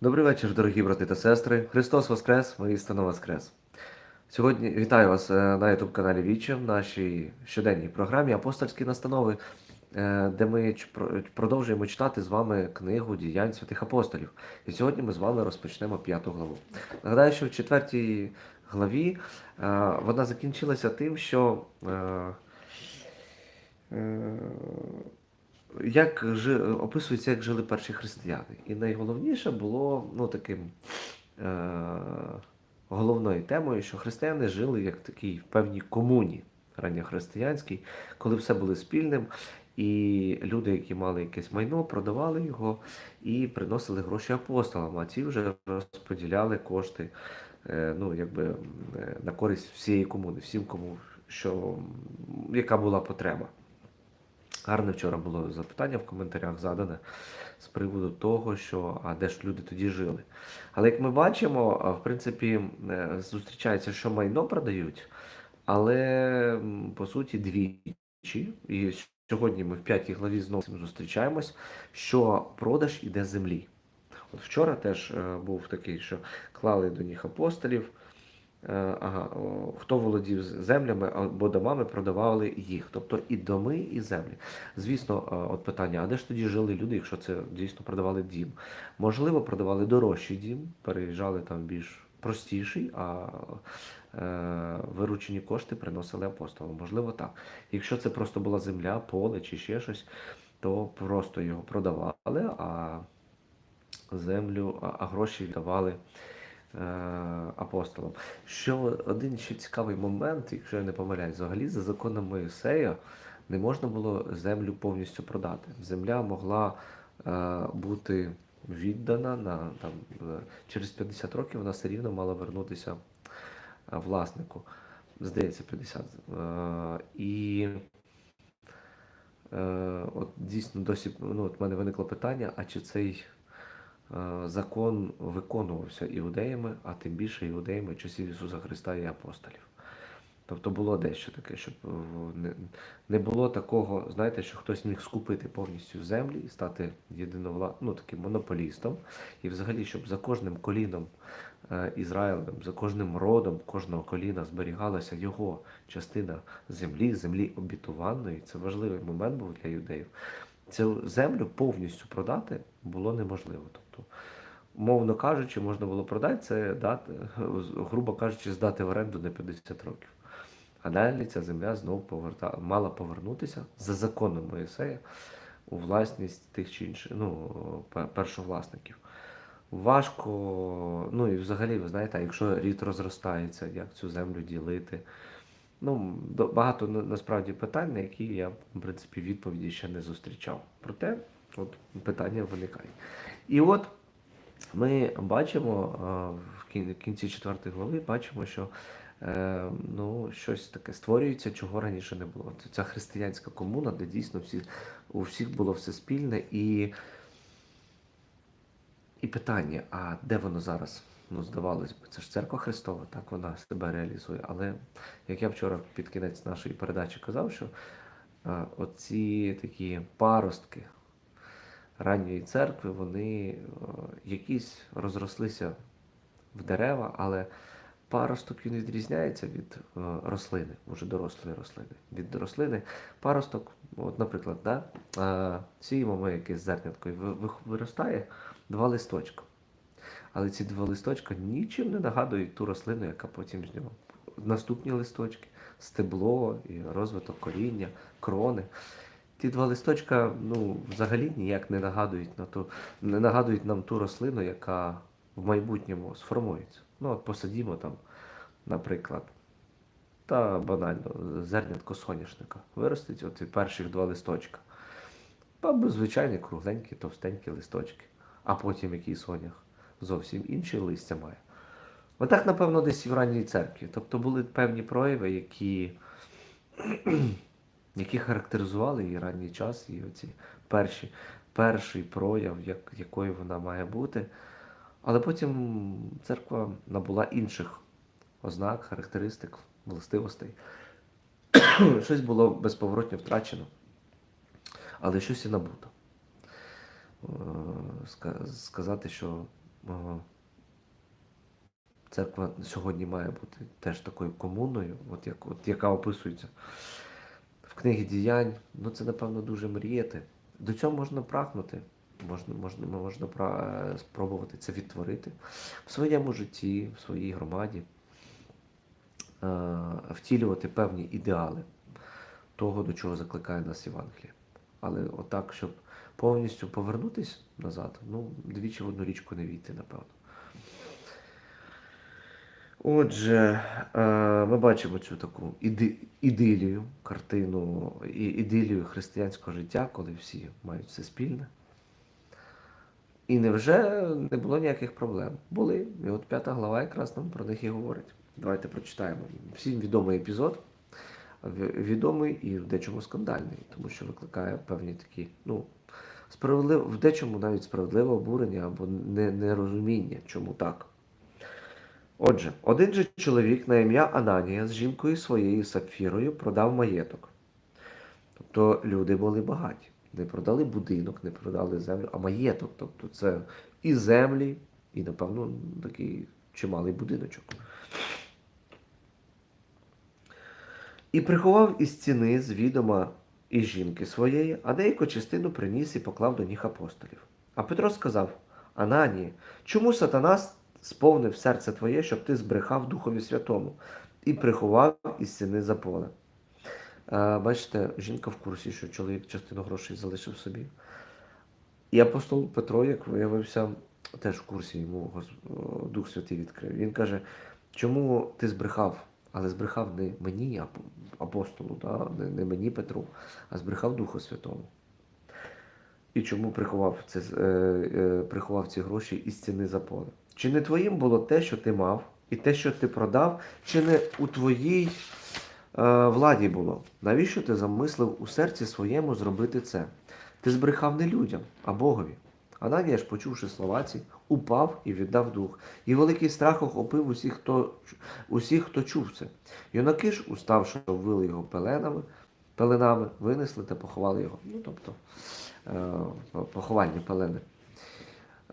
Добрий вечір, дорогі брати та сестри. Христос Воскрес, воістину Воскрес. Сьогодні вітаю вас е, на youtube каналі Віче в нашій щоденній програмі Апостольські настанови, е, де ми продовжуємо читати з вами книгу діянь святих апостолів. І сьогодні ми з вами розпочнемо п'яту главу. Нагадаю, що в четвертій главі е, вона закінчилася тим, що. Як жи, описується, як жили перші християни. І найголовніше було ну, таким е, головною темою, що християни жили як такій певній комуні ранньохристиянській, коли все було спільним, і люди, які мали якесь майно, продавали його і приносили гроші апостолам, а ці вже розподіляли кошти е, ну, якби, е, на користь всієї комуни, всім, кому що, яка була потреба. Гарне вчора було запитання в коментарях задане з приводу того, що а де ж люди тоді жили. Але як ми бачимо, в принципі, е, зустрічається, що майно продають, але по суті двічі. І сьогодні ми в п'ятій главі знову зустрічаємось, що продаж іде землі. От вчора теж е, був такий, що клали до них апостолів. Е, Ага, хто володів землями або домами, продавали їх, тобто і доми, і землі. Звісно, е, от питання: а де ж тоді жили люди, якщо це дійсно продавали дім? Можливо, продавали дорожчий дім, переїжджали там більш простіший, а е, виручені кошти приносили апостолам. Можливо, так. Якщо це просто була земля, поле чи ще щось, то просто його продавали, а землю, а, гроші давали е, апостолам. Що один ще цікавий момент, якщо я не помиляюсь, взагалі за законом Моїсея не можна було землю повністю продати. Земля могла е, бути віддана на там е, через 50 років вона все рівно мала вернутися власнику. Здається, 50. Е, і от дійсно досі ну, от мене виникло питання, а чи цей закон виконувався іудеями, а тим більше іудеями часів Ісуса Христа і апостолів. Тобто було дещо таке, щоб е, не, було такого, знаєте, що хтось міг скупити повністю землі і стати єдиновла... ну, таким монополістом. І взагалі, щоб за кожним коліном е, Ізраїлем, за кожним родом кожного коліна зберігалася його частина землі, землі обітованої. Це важливий момент був для юдеїв. Цю землю повністю продати було неможливо. Тобто, мовно кажучи, можна було продати це дати, грубо кажучи, здати в оренду на 50 років. А далі ця земля знову поверта... мала повернутися за законом Моїсея у власність тих чи інших ну, першовласників. Важко, ну і взагалі, ви знаєте, якщо рід розростається, як цю землю ділити. Ну, багато насправді питань, на які я, в принципі, відповіді ще не зустрічав. Проте от, питання виникають. І от ми бачимо в кінці четвертої глави, бачимо, що е, ну, щось таке створюється, чого раніше не було. Це ця християнська комуна, де дійсно всі, у всіх було все спільне. І, і питання: а де воно зараз? Ну, здавалось би, це ж церква Христова, так вона себе реалізує. Але як я вчора під кінець нашої передачі казав, що е, оці такі паростки ранньої церкви, вони е, якісь розрослися в дерева, але паросток він відрізняється від е, рослини, вже дорослої рослини. Від рослини паросток, от, наприклад, да, е, сіємо ми якесь зернятко, і ви- ви- виростає два листочка. Але ці два листочка нічим не нагадують ту рослину, яка потім з нього. Наступні листочки, стебло, і розвиток коріння, крони. Ті два листочка ну, взагалі ніяк не нагадують, на ту, не нагадують нам ту рослину, яка в майбутньому сформується. Ну, от посадімо там, наприклад, та банально, зернятко соняшника. Виростить от перших два листочка. Або звичайні кругленькі, товстенькі листочки. А потім який сонях зовсім інші листя має. Отак, напевно, десь і в ранній церкві. Тобто були певні прояви, які, які характеризували її ранній час, і оці перші, перший прояв, як, якою вона має бути. Але потім церква набула інших ознак, характеристик, властивостей. щось було безповоротньо втрачено, але щось і набуто. Е, Сказати, що Церква сьогодні має бути теж такою комуною, от як, от яка описується в книгі діянь. Ну це, напевно, дуже мріяти. До цього можна прагнути, можна, можна, можна е, спробувати це відтворити в своєму житті, в своїй громаді, е, втілювати певні ідеали того, до чого закликає нас Євангеліє. Але отак, щоб повністю повернутись назад, ну, двічі в одну річку не війти, напевно. Отже, е, ми бачимо цю таку іди, ідилію, картину, і- ідилію християнського життя, коли всі мають все спільне. І невже не було ніяких проблем? Були. І от п'ята глава якраз нам про них і говорить. Давайте прочитаємо. Всім відомий епізод, відомий і в дечому скандальний, тому що викликає певні такі, ну, справедливо, в дечому навіть справедливе обурення або не- нерозуміння, чому так. Отже, один же чоловік на ім'я Ананія з жінкою своєю Сапфірою продав маєток. Тобто люди були багаті. Не продали будинок, не продали землю, а маєток. Тобто це і землі, і, напевно, такий чималий будиночок. І приховав із ціни з відома і жінки своєї, а деяку частину приніс і поклав до ніг апостолів. А Петро сказав: Ананії, чому сатана сповнив серце твоє, щоб ти збрехав Духові Святому і приховав із ціни за поле? Е, Бачите, жінка в курсі, що чоловік частину грошей залишив собі. І апостол Петро, як виявився, теж в курсі йому Дух Святий відкрив. Він каже, чому ти збрехав? Але збрехав не мені, апостолу, да? не мені Петру, а збрехав Духу Святому. І чому приховав, це, е, е, приховав ці гроші із ціни за поле? Чи не твоїм було те, що ти мав, і те, що ти продав, чи не у твоїй е, владі було? Навіщо ти замислив у серці своєму зробити це? Ти збрехав не людям, а Богові. Ананія ж, почувши слова ці, упав і віддав дух. І великий страх охопив усіх, хто, усіх, хто чув це. Юнаки ж, уставши, ввили його пеленами, пеленами, винесли та поховали його. Ну, тобто, е, поховальні пелени.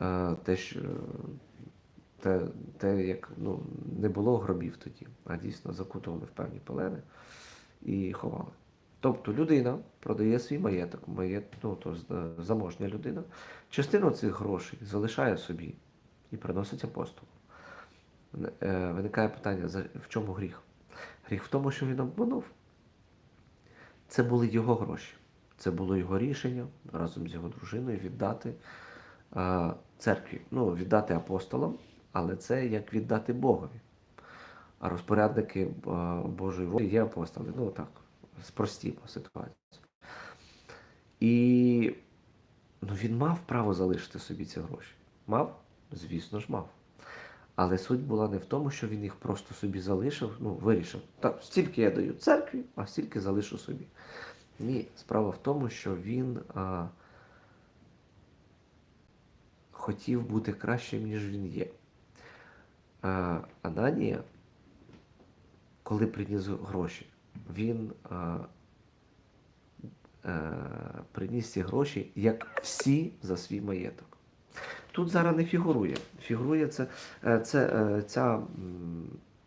Е, те, що, те, те, як ну, не було гробів тоді, а дійсно закутували в певні пелени і ховали. Тобто людина продає свій маєток, маєт, ну, то е, заможня людина, частину цих грошей залишає собі і приносить апостолу. Виникає питання, в чому гріх? Гріх в тому, що він обманув. Це були його гроші. Це було його рішення разом з його дружиною віддати е, церкві, ну, віддати апостолам, але це як віддати Богові. А розпорядники е, Божої волі є апостоли. Ну так, спростімо ситуацію. І ну, він мав право залишити собі ці гроші. Мав? Звісно ж, мав. Але суть була не в тому, що він їх просто собі залишив, ну, вирішив. Так, стільки я даю церкві, а стільки залишу собі. Ні, справа в тому, що він а, хотів бути кращим, ніж він є. А, Ананія, коли приніс гроші, він а, е, приніс ці гроші, як всі за свій маєток. Тут зараз не фігурує. Фігурує це, е, це, е, ця,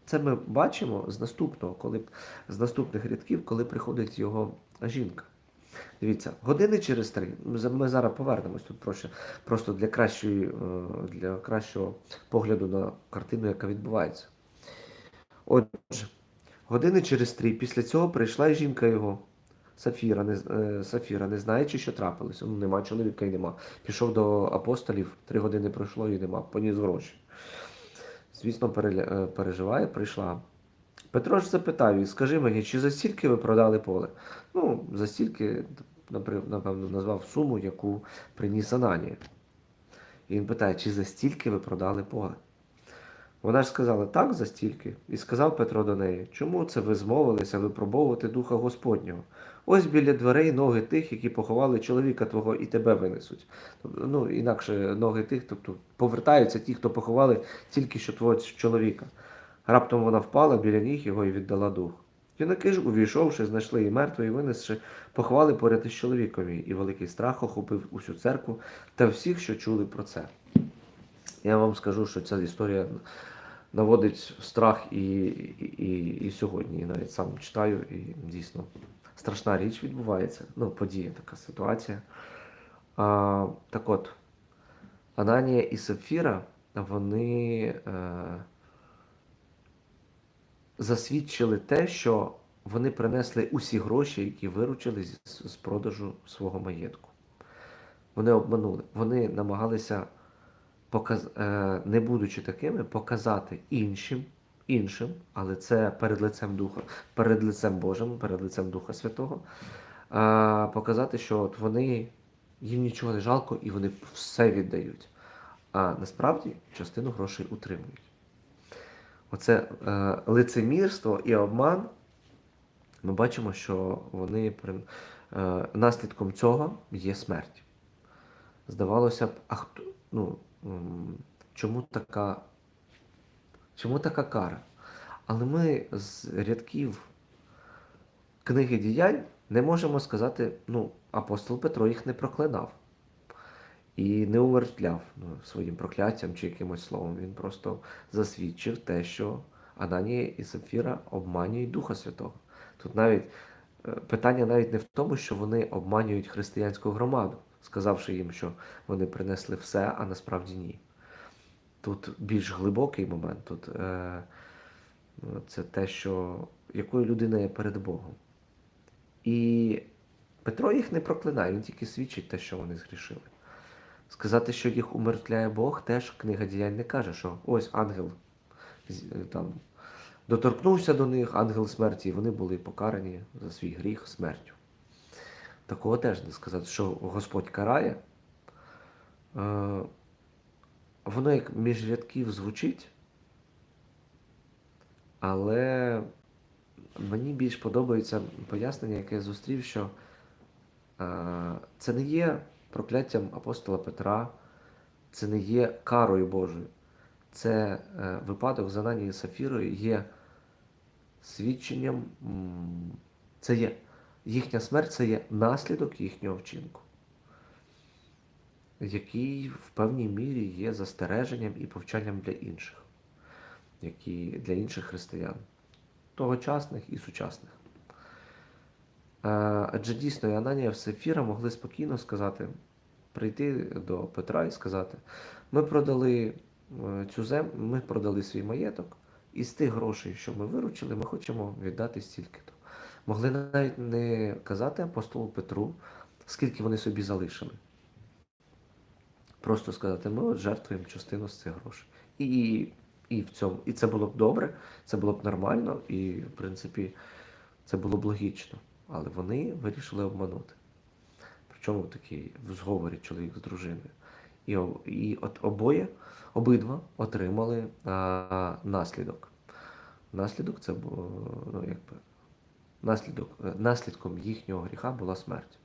це ми бачимо з наступного, коли, з наступних рядків, коли приходить його жінка. Дивіться, години через три. Ми зараз повернемось тут просто, просто для, кращої, е, для кращого погляду на картину, яка відбувається. Отже, години через три після цього прийшла і жінка його. Сафіра, не, е, Сафіра, не знаючи, що трапилося. Ну, нема чоловіка і нема. Пішов до апостолів, три години пройшло і нема, поніс гроші. Звісно, е, переживає, прийшла. Петро ж запитав її, скажи мені, чи за стільки ви продали поле? Ну, за стільки, напевно, назвав суму, яку приніс Ананія. І він питає, чи за стільки ви продали поле? Вона ж сказала, так, за стільки. І сказав Петро до неї, чому це ви змовилися випробовувати Духа Господнього? Ось біля дверей ноги тих, які поховали чоловіка твого і тебе винесуть. Тобто, ну, інакше ноги тих, тобто повертаються ті, хто поховали тільки що твого чоловіка. Раптом вона впала біля ніг його і віддала дух. Юнаки ж, увійшовши, знайшли її мертвою винесши, поховали поряд із чоловікові, і великий страх охопив усю церкву та всіх, що чули про це. Я вам скажу, що ця історія наводить страх і, і, і, і сьогодні. І навіть сам читаю, і дійсно страшна річ відбувається. Ну, подія, така ситуація. А, так от, Ананія і Сапфіра, вони е, засвідчили те, що вони принесли усі гроші, які виручили з, продажу свого маєтку. Вони обманули. Вони намагалися, показ... е, не будучи такими, показати іншим, іншим, але це перед лицем Духа, перед лицем Божим, перед лицем Духа Святого, е, показати, що от вони їм нічого не жалко і вони все віддають. А насправді частину грошей утримують. Оце е, лицемірство і обман. Ми бачимо, що вони е, наслідком цього є смерть. Здавалося б, а хто, ну, чому така, чому така кара? Але ми з рядків книги діянь не можемо сказати, ну, апостол Петро їх не проклинав і не умертвляв ну, своїм прокляттям чи якимось словом. Він просто засвідчив те, що Ананія і Сапфіра обманюють Духа Святого. Тут навіть е, питання навіть не в тому, що вони обманюють християнську громаду, сказавши їм, що вони принесли все, а насправді ні. Тут більш глибокий момент. Тут е, це те, що якою людина є перед Богом. І Петро їх не проклинає, він тільки свідчить те, що вони згрішили. Сказати, що їх умертвляє Бог, теж книга діянь не каже, що ось ангел е, там доторкнувся до них, ангел смерті, і вони були покарані за свій гріх смертю. Такого теж не сказати, що Господь карає. Е, Воно як між рядків звучить, але мені більш подобається пояснення, яке я зустрів, що е, це не є прокляттям апостола Петра, це не є карою Божою. Це е, випадок з Ананією Сафірою є свідченням, це є їхня смерть це є наслідок їхнього вчинку, який в певній мірі є застереженням і повчанням для інших, які, для інших християн, тогочасних і сучасних. Е, Адже дійсно і Ананія Сефіра могли спокійно сказати, прийти до Петра і сказати: ми продали е, цю землю, ми продали свій маєток, і з тих грошей, що ми виручили, ми хочемо віддати стільки-то. Могли навіть не казати апостолу Петру, скільки вони собі залишили. Просто сказати, ми от жертвуємо частину з цих грошей. І, і, в цьому, і це було б добре, це було б нормально, і, в принципі, це було б логічно. Але вони вирішили обманути. Причому такий в зговорі чоловік з дружиною. І, і от обоє, обидва отримали а, наслідок. Наслідок це ну, якби, наслідок, е, наслідком їхнього гріха була смерть.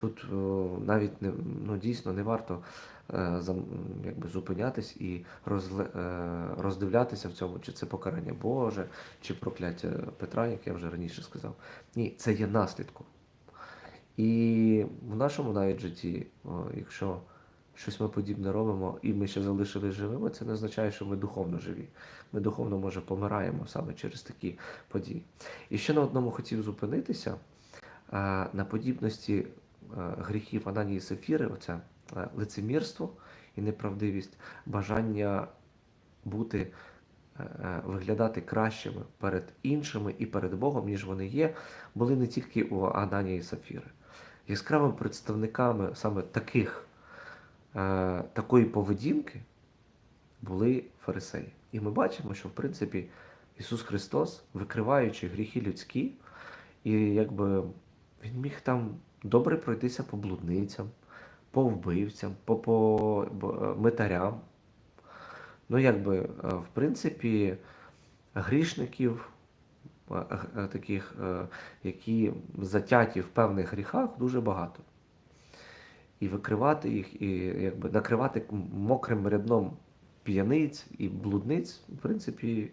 Тут о, навіть не, ну, дійсно не варто якби, зупинятись і розле, е, роздивлятися в цьому, чи це покарання Боже, чи прокляття Петра, як я вже раніше сказав. Ні, це є наслідком. І в нашому навіть житті, якщо щось ми подібне робимо, і ми ще залишились живими, це не означає, що ми духовно живі. Ми духовно, може, помираємо саме через такі події. І ще на одному хотів зупинитися е, на подібності е, гріхів Ананії Сефіри, оце е, лицемірство і неправдивість, бажання бути, е, е, виглядати кращими перед іншими і перед Богом, ніж вони є, були не тільки у Ананії і Сафіри. Яскравими представниками саме таких, е, такої поведінки були фарисеї. І ми бачимо, що в принципі Ісус Христос, викриваючи гріхи людські, і якби Він міг там добре пройтися по блудницям, по вбивцям, по, по митарям. Ну, якби, е, в принципі, грішників, е, е, таких, е, які затяті в певних гріхах, дуже багато. І викривати їх, і якби накривати мокрим рядном п'яниць і блудниць, в принципі,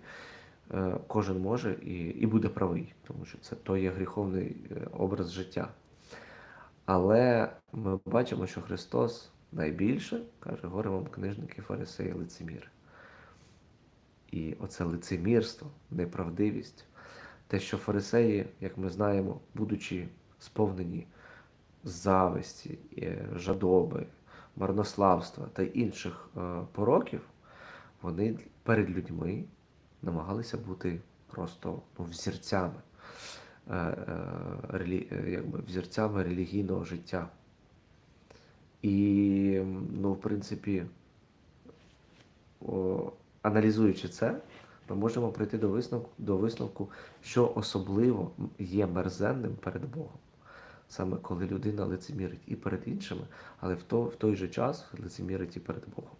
е, кожен може і, і буде правий, тому що це то є гріховний е, образ життя. Але ми бачимо, що Христос найбільше, каже, горе вам книжники, фарисеї, лицеміри. І оце лицемірство, неправдивість, те, що фарисеї, як ми знаємо, будучи сповнені зависті, е, жадоби, марнославства та інших е, пороків, вони перед людьми намагалися бути просто ну, взірцями, якби, взірцями релігійного життя. І, ну, в принципі, аналізуючи це, ми можемо прийти до висновку, до висновку, що особливо є мерзенним перед Богом. Саме коли людина лицемірить і перед іншими, але в, то, в той же час лицемірить і перед Богом.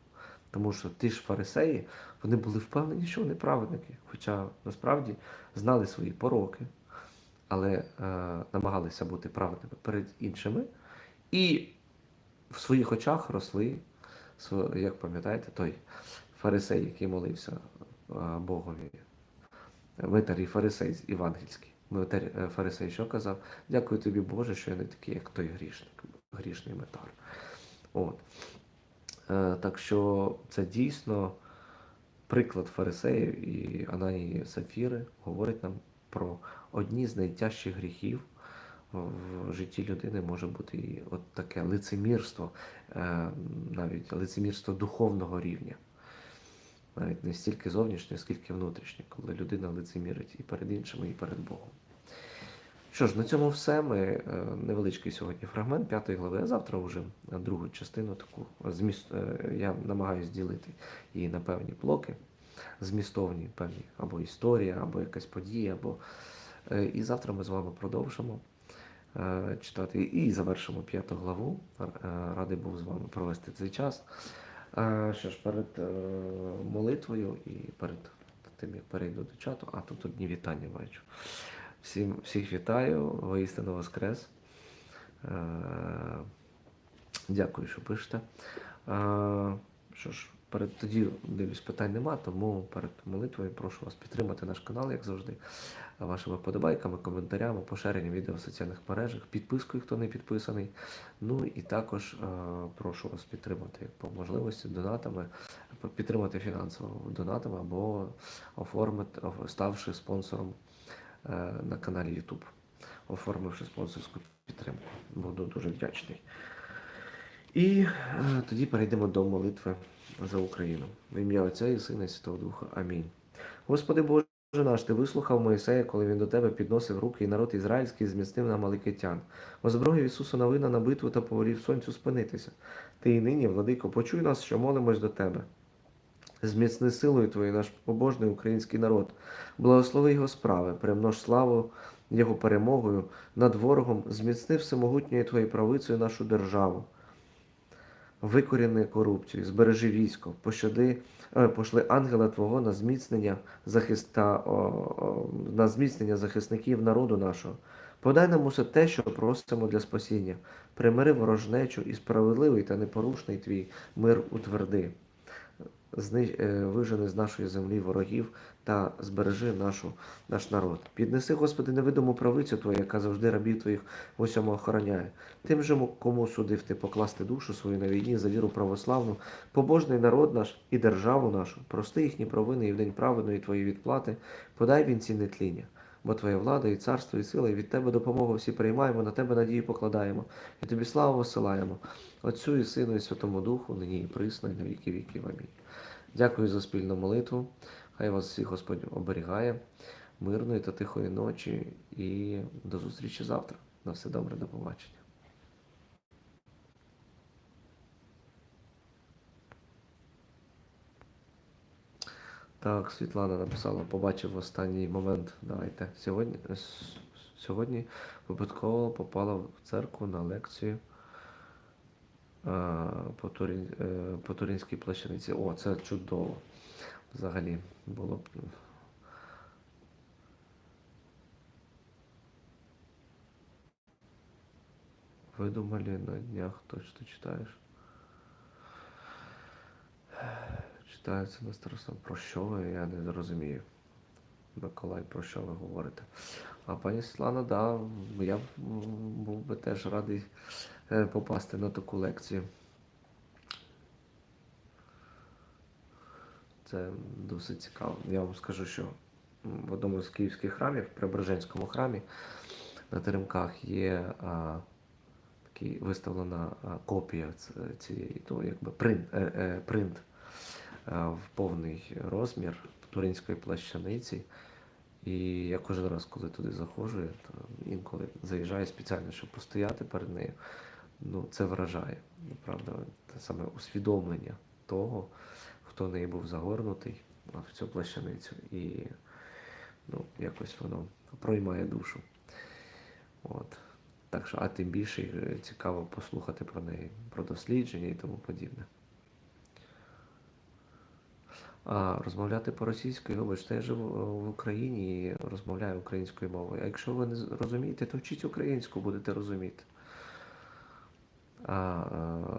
Тому що ті ж фарисеї, вони були впевнені, що вони праведники, хоча насправді знали свої пороки, але е, намагалися бути праведними перед іншими, і в своїх очах росли, як пам'ятаєте, той фарисей, який молився е, Богові. Митар і фарисей з- євангельський. Митар е, фарисей що казав? Дякую тобі, Боже, що я не такий, як той грішник, грішний митар. От. Е, Так що це дійсно приклад фарисеїв і Ананії Сафіри говорить нам про одні з найтяжчих гріхів в житті людини може бути і от таке лицемірство, е, навіть лицемірство духовного рівня. Навіть не стільки зовнішнє, скільки внутрішнє, коли людина лицемірить і перед іншими, і перед Богом. Що ж, на цьому все. Ми е, невеличкий сьогодні фрагмент п'ятої глави, а завтра вже другу частину таку зміст, е, я намагаюся ділити її на певні блоки, змістовні певні або історія, або якась подія, або і завтра ми з вами продовжимо е, читати і завершимо п'яту главу. Е, Радий був з вами провести цей час. Е, Що ж, перед е, молитвою і перед тим, як перейду до чату, а тут одні вітання бачу. Всім, всіх вітаю, воістину Воскрес. Е, Дякую, що пишете. Е, Що ж, перед тоді дивлюсь, питань нема, тому перед молитвою прошу вас підтримати наш канал, як завжди, вашими подобайками, коментарями, поширенням відео в соціальних мережах, підпискою, хто не підписаний. Ну і також е, прошу вас підтримати по можливості донатами, підтримати фінансово донатами або оформити, ставши спонсором е, на каналі YouTube, оформивши спонсорську підтримку. Буду дуже вдячний. І е, тоді перейдемо до молитви за Україну. В ім'я Отця і Сина і Святого Духа. Амінь. Господи Боже наш, ти вислухав Моїсея, коли він до тебе підносив руки, і народ ізраїльський зміцнив на Маликитян. Озброїв Ісуса новина на битву та повелів сонцю спинитися. Ти і нині, владико, почуй нас, що молимось до тебе. Зміцни силою Твою наш побожний український народ, благослови його справи, примнож славу Його перемогою над ворогом, зміцни всемогутньою Твоєю правицею нашу державу. Викоріни корупцію, збережи військо, пощади, е, пошли ангела Твого на зміцнення захиста, на зміцнення захисників народу нашого. Подай нам усе те, що просимо для спасіння. Примири ворожнечу і справедливий та непорушний твій мир утверди. Е, вижени з нашої землі ворогів та збережи нашу, наш народ. Піднеси, Господи, невидиму правицю Твою, яка завжди рабів Твоїх в усьому охороняє. Тим же, кому судив ти покласти душу свою на війні за віру православну, побожний народ наш і державу нашу, прости їхні провини і в день праведної Твої відплати, подай вінці нетління. Бо Твоя влада і царство, і сила, і від Тебе допомогу всі приймаємо, на Тебе надію покладаємо, і Тобі славу посилаємо, Отцю і Сину, і Святому Духу, нині і присно, і на віки віків. Амінь. Дякую за спільну молитву. Хай вас всіх Господь оберігає мирної та тихої ночі і до зустрічі завтра. На все добре, до побачення. Так, Світлана написала, побачив останній момент. Давайте. Сьогодні, сьогодні випадково попала в церкву на лекцію по, Турін, е, по Туринській плащаниці. О, це чудово. Взагалі було б. Видумали на днях, точно читаєш. Читається на старостам. Про що ви? Я не розумію. Миколай, про що ви говорите? А пані Світлана, да, я був би теж радий е, Е, попасти на таку лекцію. Це досить цікаво. Я вам скажу, що в одному з київських храмів, в Преображенському храмі, на теремках є а, такий виставлена а, копія цієї, ну, якби принт е, е, принт а, в повний розмір туринської плащаниці. І я кожен раз, коли туди заходжу, я інколи заїжджаю спеціально, щоб постояти перед нею. Ну, це вражає. Правда, це саме усвідомлення того, хто в неї був загорнутий в цю плащаницю. І ну, якось воно проймає душу. От. Так що, а тим більше е, цікаво послухати про неї, про дослідження і тому подібне. А розмовляти по-російською, вибачте, я живу е, в Україні і розмовляю українською мовою. А якщо ви не розумієте, то вчіть українську, будете розуміти. А,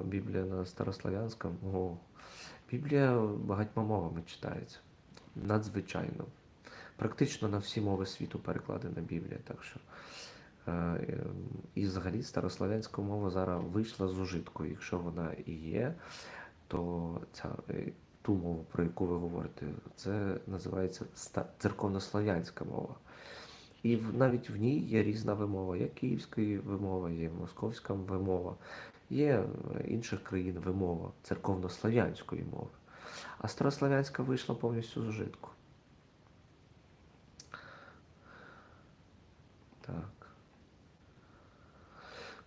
е, Біблія на старослав'янському. О, Біблія багатьма мовами читається. Надзвичайно. Практично на всі мови світу перекладена Біблія. Так що, е, е, і взагалі старослав'янська мова зараз вийшла з ужитку. Якщо вона і є, то ця, ту мову, про яку ви говорите, це називається церковнослов'янська мова. І навіть в ній є різна вимова. Є київська вимова, є московська вимова, є е, інших країн вимова церковнослов'янської мови. А старослов'янська вийшла повністю з ужитку. Так.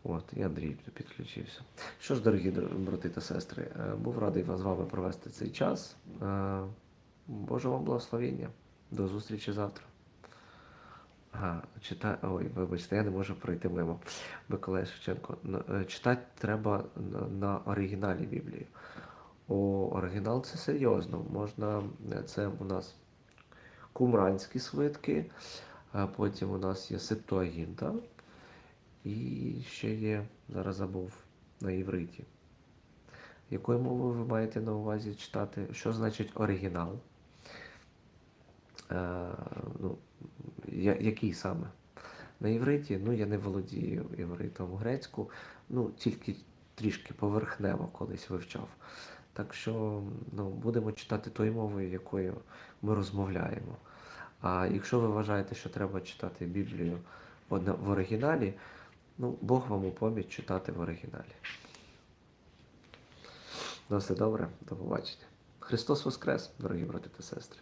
От, і Андрій підключився. Що ж, дорогі брати та сестри, е, був радий вас з вами провести цей час. Е, Божого вам благословення. До зустрічі завтра. Ага, читай. Ой, вибачте, я не можу пройти мимо. Миколай Шевченко. Е, Читати треба на, на оригіналі Біблії. О, оригінал це серйозно. Можна, е, це у нас кумранські свитки, потім у нас є Септуагінта. І ще є, зараз забув, на івриті. Якою мовою ви маєте на увазі читати? Що значить оригінал? Е, ну, я, який саме? На івриті, ну я не володію івритом грецьку, ну тільки трішки поверхнево колись вивчав. Так що ну, будемо читати тою мовою, якою ми розмовляємо. А якщо ви вважаєте, що треба читати Біблію в оригіналі, ну, Бог вам у поміч читати в оригіналі. Ну, все добре, до побачення. Христос Воскрес, дорогі брати та сестри.